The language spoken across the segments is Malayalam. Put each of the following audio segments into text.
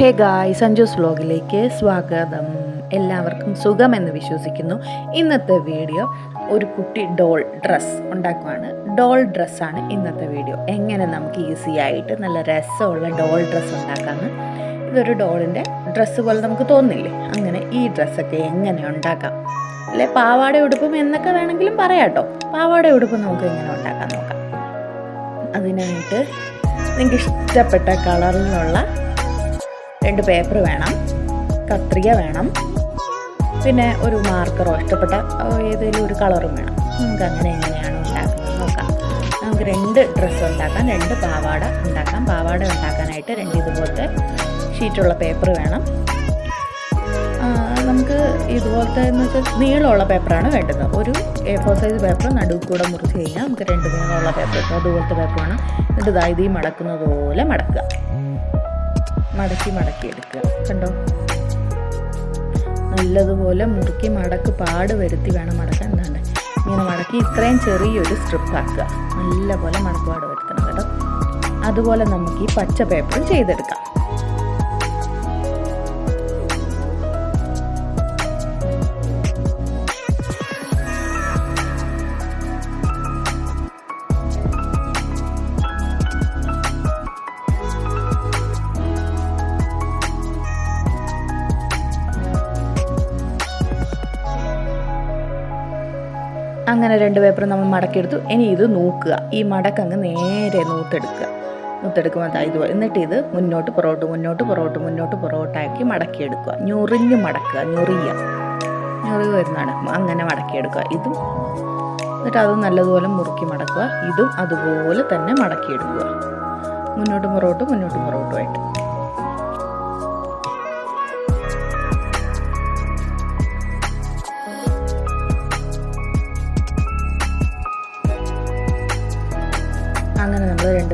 ഹേ ഗായ് സഞ്ജൂസ് വ്ലോഗിലേക്ക് സ്വാഗതം. എല്ലാവർക്കും സുഖമെന്ന് വിശ്വസിക്കുന്നു. ഇന്നത്തെ വീഡിയോ ഒരു കുട്ടി ഡോൾ ഡ്രസ്സ് ഉണ്ടാക്കുവാണ്. ഡോൾ ഡ്രസ്സാണ് ഇന്നത്തെ വീഡിയോ. എങ്ങനെ നമുക്ക് ഈസി ആയിട്ട് നല്ല രസമുള്ള ഡോൾ ഡ്രസ്സ് ഉണ്ടാക്കാമെന്ന് ഇതൊരു ഡോളിന്റെ ഡ്രസ്സ് പോലെ നമുക്ക് തോന്നില്ലേ? അങ്ങനെ ഈ ഡ്രസ്സൊക്കെ എങ്ങനെ ഉണ്ടാക്കാം? അല്ലെ പാവാട ഉടുപ്പും എന്നൊക്കെ വേണമെങ്കിലും പറയാട്ടോ പാവാട ഉടുപ്പും നമുക്ക് എങ്ങനെ ഉണ്ടാക്കാൻ നോക്കാം. അതിനായിട്ട് നിങ്ങൾക്ക് ഇഷ്ടപ്പെട്ട കളറിലുള്ള രണ്ട് പേപ്പർ വേണം കത്രിക വേണം പിന്നെ ഒരു മാർക്കറോ ഇഷ്ടപ്പെട്ട ഏതെങ്കിലും ഒരു കളറും വേണം. നമുക്ക് അങ്ങനെ എങ്ങനെയാണ് ഉണ്ടാക്കുന്നത് നോക്കാം. നമുക്ക് രണ്ട് ഡ്രസ്സ് ഉണ്ടാക്കാം രണ്ട് പാവാട ഉണ്ടാക്കാം. പാവാട ഉണ്ടാക്കാനായിട്ട് രണ്ട് ഇതുപോലത്തെ ഷീറ്റുള്ള പേപ്പർ വേണം. നമുക്ക് ഇതുപോലത്തെ എന്ന് വെച്ചാൽ നീളമുള്ള പേപ്പറാണ് വേണ്ടത് ഒരു എ ഫോർ സൈസ് പേപ്പർ നടുവ് കൂടെ മുറിച്ച് കഴിഞ്ഞാൽ നമുക്ക് രണ്ട് നീളമുള്ള പേപ്പർ അതുപോലത്തെ പേപ്പർ വേണം. എന്നിട്ട് ഇതായി മടക്കുന്നത് പോലെ മടക്കുക. മടക്കി മടക്കി എടുക്കുക. കണ്ടോ? നല്ലതുപോലെ മുറുക്കി മടക്ക് പാട് വരുത്തി വേണം മടക്കാൻ. എന്താണ്? ഇങ്ങനെ മടക്കി ഇത്രയും ചെറിയൊരു സ്ട്രിപ്പ് ആക്കുക. നല്ലപോലെ മടക്കുപാട് വരുത്തണം കേട്ടോ. അതുപോലെ നമുക്ക് ഈ പച്ച പേപ്പറും ചെയ്തെടുക്കാം. അങ്ങനെ രണ്ട് പേപ്പർ നമ്മൾ മടക്കിയെടുത്തു. ഇനി ഇത് നോക്കുക. ഈ മടക്കങ്ങ് നേരെ നൂത്തെടുക്കുക നൂത്തെടുക്കുമ്പോൾ അതായത് എന്നിട്ട് ഇത് മുന്നോട്ട് പുറകോട്ട് മുന്നോട്ട് പുറകോട്ട് മുന്നോട്ട് പുറകോട്ടാക്കി മടക്കിയെടുക്കുക. ഞൊറിഞ്ഞ് മടക്കുക. ഞൊറിയ. ഞൊറിവ് വരുന്നതാണ്. അങ്ങനെ മടക്കിയെടുക്കുക. ഇതും എന്നിട്ട് അത് നല്ലതുപോലെ മുറുക്കി മടക്കുക. ഇതും അതുപോലെ തന്നെ മടക്കിയെടുക്കുക. മുന്നോട്ട് പുറകോട്ട് മുന്നോട്ട് പുറകോട്ടുമായിട്ട്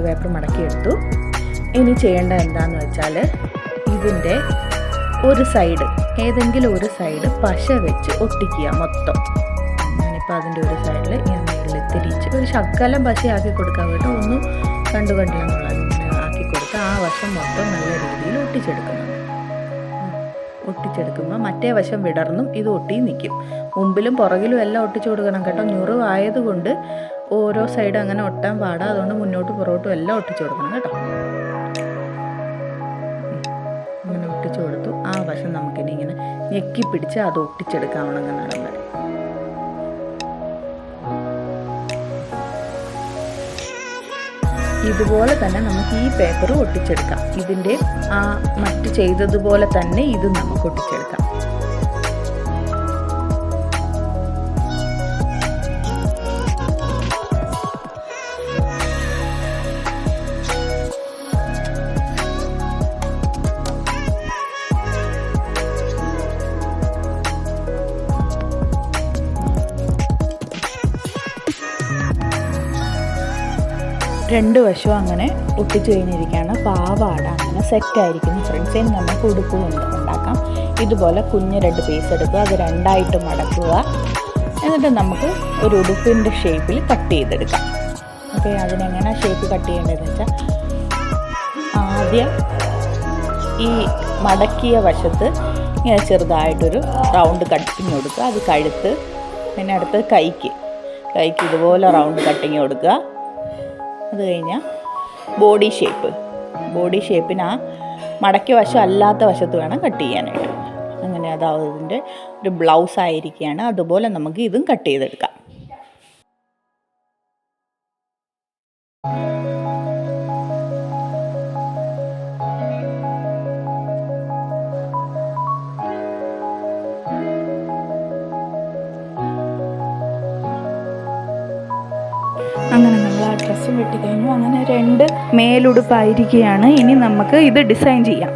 പേപ്പർ മടക്കിയെടുത്തു. ഇനി ചെയ്യേണ്ട എന്താണെന്ന് വെച്ചാൽ ഇതിന്റെ ഒരു സൈഡ് ഏതെങ്കിലും ഒരു സൈഡ് പശ വെച്ച് ഒട്ടിക്കുക മൊത്തം. ഞാനിപ്പോൾ അതിന്റെ ഒരു സൈഡിൽ ഞാൻ തിരിച്ച് ഒരു ശക്കലം പശയാക്കി കൊടുക്കാൻ വേണ്ടി ഒന്നും കണ്ടു കണ്ടില്ലെന്നുള്ളത് ഇങ്ങനെ ആക്കി കൊടുത്ത് ആ വശം മൊത്തം നല്ല രീതിയിൽ ഒട്ടിച്ചെടുക്കണം ഒട്ടിച്ചെടുക്കുമ്പോൾ മറ്റേ വശം വിടർന്നും ഇത് ഒട്ടി നിൽക്കും മുമ്പിലും പുറകിലും എല്ലാം ഒട്ടിച്ചു കൊടുക്കണം കേട്ടോ. ഞുറിവായതുകൊണ്ട് ഓരോ സൈഡ് അങ്ങനെ ഒട്ടാൻ പാടാ. അതുകൊണ്ട് മുന്നോട്ട് പുറകോട്ടും എല്ലാം ഒട്ടിച്ചു കൊടുക്കണം കേട്ടോ. അങ്ങനെ ഒട്ടിച്ചു കൊടുത്തു. ആ വശം നമുക്കിനി ഇങ്ങനെ ഞെക്കി പിടിച്ച് അത് ഒട്ടിച്ചെടുക്കാവണമെന്നാണ് നമ്മൾ ഇതുപോലെ തന്നെ നമുക്ക് ഈ പേപ്പറും ഒട്ടിച്ചെടുക്കാം. ഇതിന്റെ ആ മറ്റ് ചെയ്തതുപോലെ തന്നെ ഇത് നമുക്ക് ഒട്ടിച്ചെടുക്കാം. രണ്ട് വശവും അങ്ങനെ ഒട്ടിച്ചു കഴിഞ്ഞിരിക്കുകയാണ്. പാവാട അങ്ങനെ സെറ്റായിരിക്കുന്നു ഫ്രണ്ട്സ് ഇനി നമുക്ക് ഉടുപ്പ് കൊണ്ട് ഉണ്ടാക്കാം. ഇതുപോലെ കുഞ്ഞ് രണ്ട് പീസ് എടുക്കുക. അത് രണ്ടായിട്ട് മടക്കുക. എന്നിട്ട് നമുക്ക് ഒരു ഉടുപ്പിന്റെ ഷേപ്പിൽ കട്ട് ചെയ്തെടുക്കാം. ഓക്കെ അതിനെങ്ങനെ ഷേപ്പ് കട്ട് ചെയ്യേണ്ടതെന്ന് വെച്ചാൽ ആദ്യം ഈ മടക്കിയ വശത്ത് ഇങ്ങനെ ചെറുതായിട്ടൊരു റൗണ്ട് കട്ടിങ് കൊടുക്കുക. അത് കഴുത്ത് പിന്നെ അടുത്ത് കൈക്ക്. കൈക്ക് ഇതുപോലെ റൗണ്ട് കട്ടിങ് കൊടുക്കുക. അത് കഴിഞ്ഞാൽ ബോഡി ഷേപ്പ്. ബോഡി ഷേപ്പിന് ആ മടക്കിയ വശം അല്ലാത്ത വശത്ത് വേണം കട്ട് ചെയ്യാനായിട്ട്. അങ്ങനെ അതാവതിന്റെ ഒരു ബ്ലൗസ് ആയിരിക്കുകയാണ് അതുപോലെ നമുക്ക് ഇതും കട്ട് ചെയ്തെടുക്കാം. ഡ്രസ്സും വെട്ടി കഴിഞ്ഞു അങ്ങനെ രണ്ട് മേലുടുപ്പായിരിക്കുകയാണ്. ഇനി നമുക്ക് ഇത് ഡിസൈൻ ചെയ്യാം.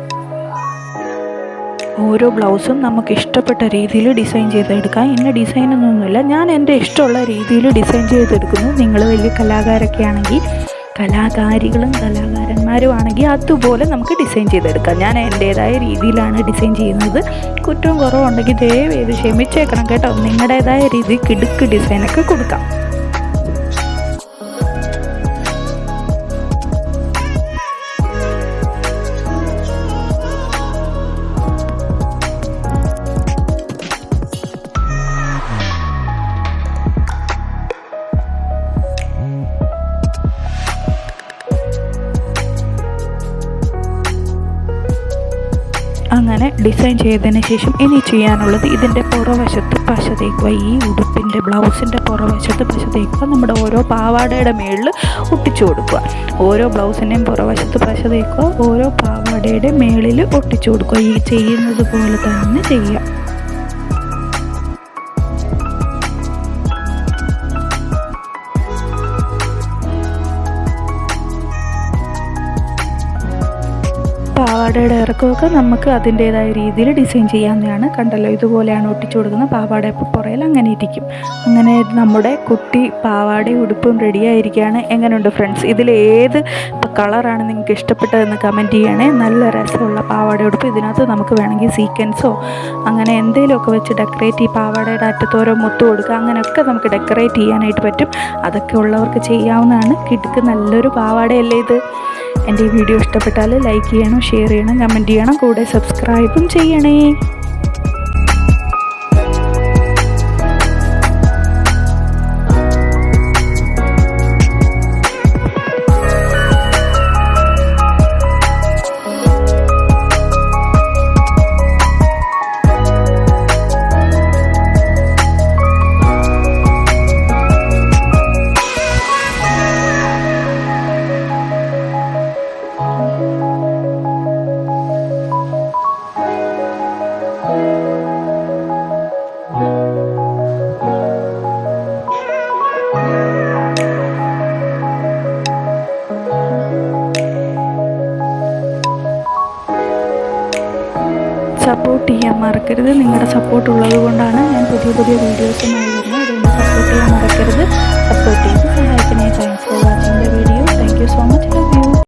ഓരോ ബ്ലൗസും നമുക്ക് ഇഷ്ടപ്പെട്ട രീതിയിൽ ഡിസൈൻ ചെയ്തെടുക്കാം. ഇന്ന ഡിസൈനൊന്നുമില്ല. ഞാൻ എന്റെ ഇഷ്ടമുള്ള രീതിയിൽ ഡിസൈൻ ചെയ്തെടുക്കുന്നു. നിങ്ങൾ വലിയ കലാകാരൊക്കെ ആണെങ്കിൽ കലാകാരികളും കലാകാരന്മാരും ആണെങ്കിൽ അതുപോലെ നമുക്ക് ഡിസൈൻ ചെയ്തെടുക്കാം. ഞാൻ എന്റേതായ രീതിയിലാണ് ഡിസൈൻ ചെയ്യുന്നത്. കുറ്റവും കുറവുണ്ടെങ്കിൽ ദയവേത് ക്ഷമിച്ചേക്കണം കേട്ടോ. നിങ്ങളുടേതായ രീതിയിൽ കിടുക്ക് ഡിസൈനൊക്കെ കൊടുക്കാം. അങ്ങനെ ഡിസൈൻ ചെയ്തതിന് ശേഷം ഇനി ചെയ്യാനുള്ളത് ഇതിന്റെ പുറവശത്ത് പശ തേക്കുക ഈ ഉടുപ്പിന്റെ ബ്ലൗസിന്റെ പുറവശത്ത് പശ തേക്കുക നമ്മുടെ ഓരോ പാവാടയുടെ മേളിൽ ഒട്ടിച്ചു കൊടുക്കുക. ഓരോ ബ്ലൗസിന്റെയും പുറവശത്ത് പശ തേക്കുക ഓരോ പാവാടയുടെ മേളിൽ ഒട്ടിച്ചു കൊടുക്കുക. ഈ ചെയ്യുന്നത് പോലെ തന്നെ ചെയ്യുക പാവാടയുടെ ഇറക്കമൊക്കെ നമുക്ക് അതിന്റേതായ രീതിയിൽ ഡിസൈൻ ചെയ്യാവുന്നതാണ്. കണ്ടല്ലോ ഇതുപോലെയാണ് ഒട്ടിച്ചു കൊടുക്കുന്നത്. പാവാട പുറയിൽ അങ്ങനെ ഇരിക്കും. അങ്ങനെ നമ്മുടെ കുട്ടി പാവാടയും ഉടുപ്പും റെഡി ആയിരിക്കുകയാണ്. എങ്ങനെയുണ്ട് ഫ്രണ്ട്സ് ഇതിൽ ഏത് കളറാണ് നിങ്ങൾക്ക് ഇഷ്ടപ്പെട്ടതെന്ന് കമന്റ് ചെയ്യണേ. നല്ല രസമുള്ള പാവാട ഉടുപ്പ്. ഇതിനകത്ത് നമുക്ക് വേണമെങ്കിൽ സീക്വൻസോ അങ്ങനെ എന്തെങ്കിലുമൊക്കെ വെച്ച് ഡെക്കറേറ്റ് ഈ പാവാടയുടെ അറ്റത്തോരോ മുത്ത് കൊടുക്കുക. അങ്ങനെയൊക്കെ നമുക്ക് ഡെക്കറേറ്റ് ചെയ്യാനായിട്ട് പറ്റും. അതൊക്കെ ഉള്ളവർക്ക് ചെയ്യാവുന്നതാണ്. കിടുക്ക് നല്ലൊരു പാവാടയല്ലേ ഇത്. എന്റെ ഈ വീഡിയോ ഇഷ്ടപ്പെട്ടാൽ ലൈക്ക് ചെയ്യണം ഷെയർ ചെയ്യണം കമന്റ് ചെയ്യണം കൂടെ സബ്സ്ക്രൈബും ചെയ്യണേ. സപ്പോർട്ട് ചെയ്യാൻ മറക്കരുത്. നിങ്ങളുടെ സപ്പോർട്ട് ഉള്ളത് കൊണ്ടാണ് ഞാൻ പുതിയ പുതിയ വീഡിയോസുമായി വരുന്നത്. അതുകൊണ്ട് സപ്പോർട്ട് ചെയ്യാൻ മറക്കരുത്. സപ്പോർട്ട് ചെയ്ത് സഹായിക്കുന്ന thanks for watching the video thank you so much